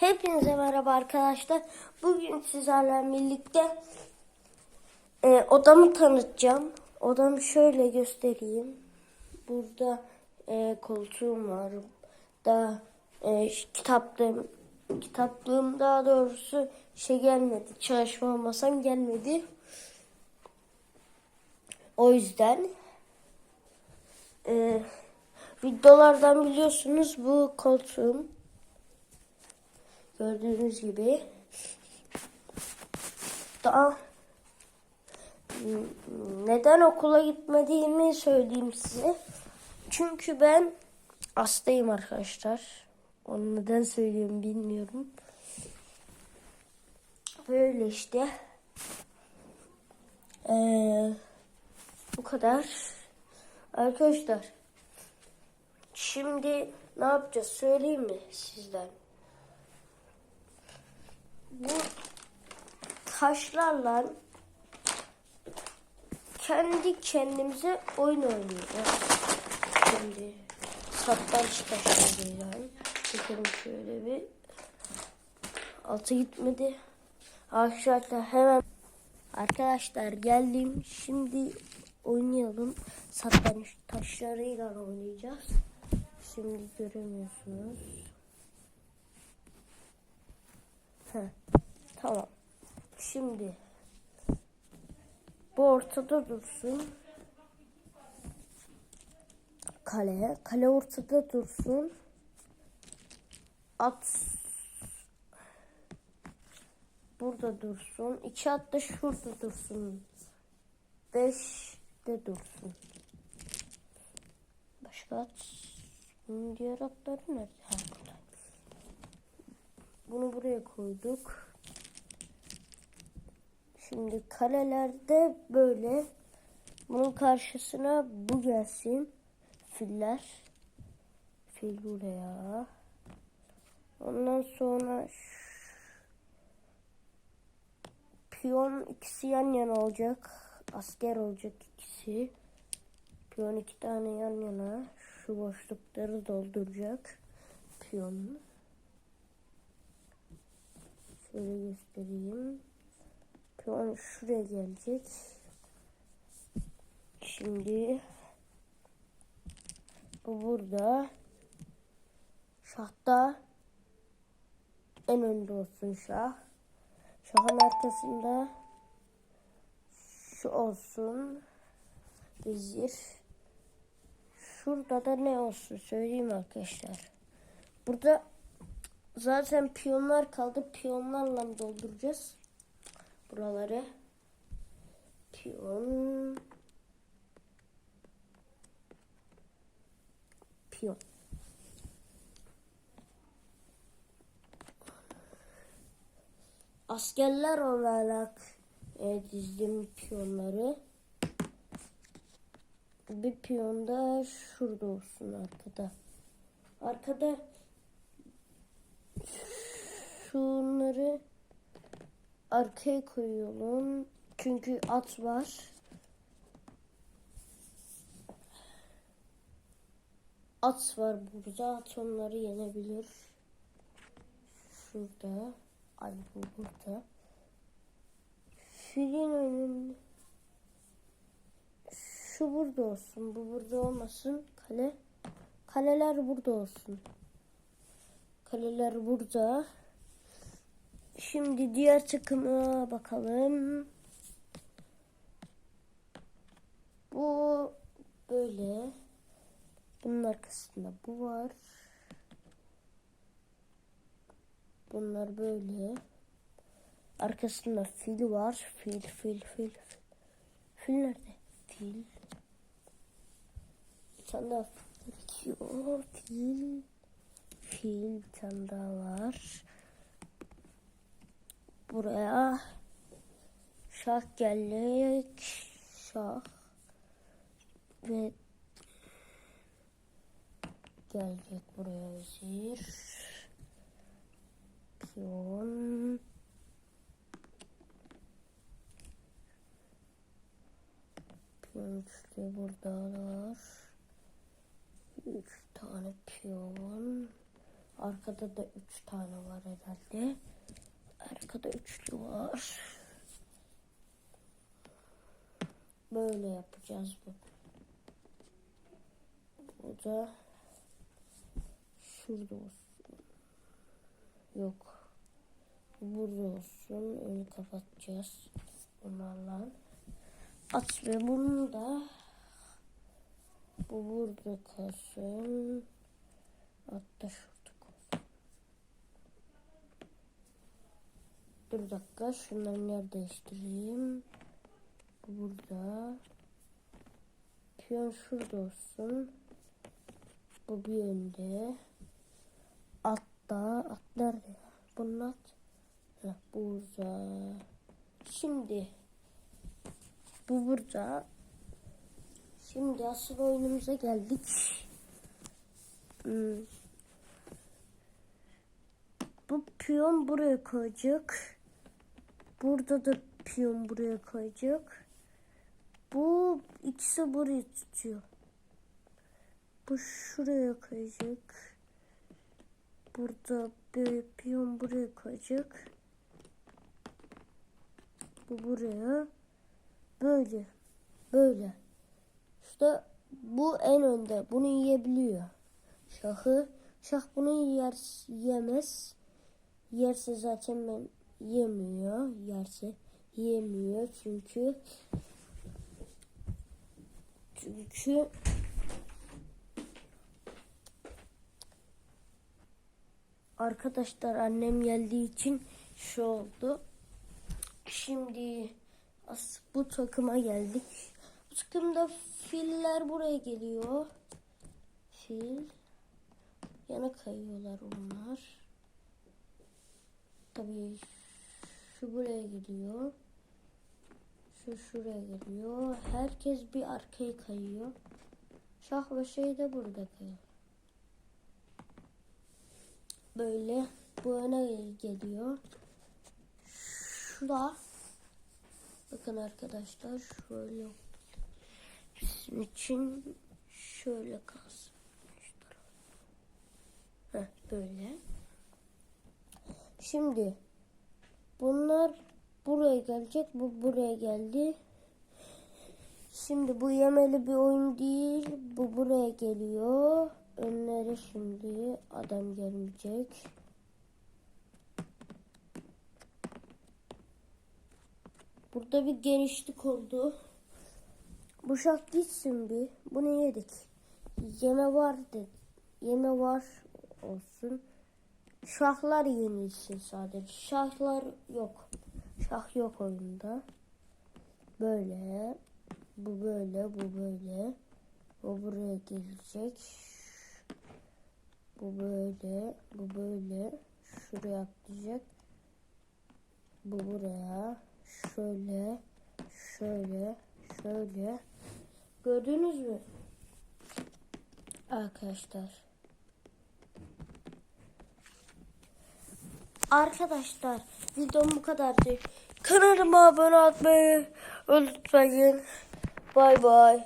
Hepinize merhaba arkadaşlar. Bugün sizlerle birlikte e, odamı tanıtacağım. Odamı şöyle göstereyim. Burada e, koltuğum var. Da e, kitaplığım, kitaplığım daha doğrusu şey gelmedi. Çalışma masam gelmedi. O yüzden e, videolardan biliyorsunuz bu koltuğum. Gördüğünüz gibi. Daha neden okula gitmediğimi söyleyeyim size. Çünkü ben hastayım arkadaşlar. Onu neden söylüyorum bilmiyorum. Böyle işte. Ee, bu kadar. Arkadaşlar. Şimdi ne yapacağız söyleyeyim mi sizden? Bu taşlarla kendi kendimize oyun oynayacağız. Şimdi satranç taşlarıyla çekelim şöyle bir altı gitmedi. Arkadaşlar hemen arkadaşlar geldim. Şimdi oynayalım. Satranç taşlarıyla oynayacağız. Şimdi göremiyorsunuz. Tamam. Şimdi bu ortada dursun. Kale. Kale ortada dursun. At burada dursun. İki at da şurada dursun. Beş de dursun. Başka at. Diğer atları nerede? Bunu buraya koyduk. Şimdi kalelerde böyle. Bunun karşısına bu gelsin. Filler. Fil buraya. Ondan sonra piyon ikisi yan yana olacak. Asker olacak ikisi. Piyon iki tane yan yana. Şu boşlukları dolduracak. Piyon. Şöyle göstereyim. Piyon şuraya gelecek. Şimdi bu burada. Şahta en önde olsun şah. Şahın arkasında şu olsun. Vezir. Şurada da ne olsun söyleyeyim arkadaşlar. Burada zaten piyonlar kaldı. Piyonlarla dolduracağız. Buraları. Piyon. Piyon. Askerler olarak e, dizdim piyonları. Bir piyon da şurada olsun arkada. Arkada şunları arkaya koyuyorum. Çünkü at var. At var burada. At onları yenebilir. Şurada. Ay bu burada. Filin önünde. Şu burada olsun. Bu burada olmasın. Kale. Kaleler burada olsun. Kaleler burada. Şimdi diğer takıma bakalım. Bu böyle. Bunun arkasında bu var. Bunlar böyle. Arkasında fil var. Fil, fil, fil. Fil, fil nerede? Fil. Bir tane daha fil. Fil. Fil bir tane daha var. Buraya şah gelecek. Şah. Ve gelecek buraya vezir. Piyon. Piyon işte burada var. Üç tane piyon. Arkada da üç tane var herhalde. Arkada üçlü var. Böyle yapacağız bu. Bu da şurada olsun. Yok. Burada olsun. Önü kapatacağız. Bunlarla. At ve bunu da bu burada kalsın. Hatta şurada kalsın. Dur bir dakika. Şunların yer değiştireyim. Bu burada. Piyon şurada olsun. Bu bir önde. At da. At nerede? Bunun at. Heh, burada. Şimdi. Bu burada. Şimdi asıl oyunumuza geldik. Hmm. Bu piyon buraya koyacak. Burada da piyon buraya koyacak. Bu ikisi burayı tutuyor. Bu şuraya koyacak. Burada bir piyon buraya koyacak. Bu buraya. Böyle. Böyle. İşte bu en önde. Bunu yiyebiliyor. Şahı. Şah bunu yer, yemez. Yerse zaten ben yemiyor. Yerse yemiyor. Çünkü çünkü arkadaşlar annem geldiği için şu oldu. Şimdi bu takıma geldik. Bu takımda filler buraya geliyor. Fil. Yana kayıyorlar onlar. Tabii şu buraya gidiyor. Şu şuraya geliyor. Herkes bir arkaya kayıyor. Şah ve şey de burada kayıyor. Böyle bu öne geliyor. Şurada bakın arkadaşlar şöyle bizim için şöyle kalsın. Heh, böyle. Şimdi bunlar buraya gelecek. Bu buraya geldi. Şimdi bu yemeli bir oyun değil. Bu buraya geliyor. Önlere şimdi adam gelmeyecek. Burada bir genişlik oldu. Bu şak gitsin bir. Bunu yedik. Yeme var dedi. Yeme var olsun. Şahlar yenilsin sadece. Şahlar yok. Şah yok oyunda. Böyle. Bu böyle. Bu böyle. Bu buraya gelecek. Bu böyle. Bu böyle. Şuraya atlayacak. Bu buraya. Şöyle. Şöyle. Şöyle. Gördünüz mü? Arkadaşlar. Arkadaşlar videom bu kadardı. Kanalıma abone olmayı unutmayın. Bay bay.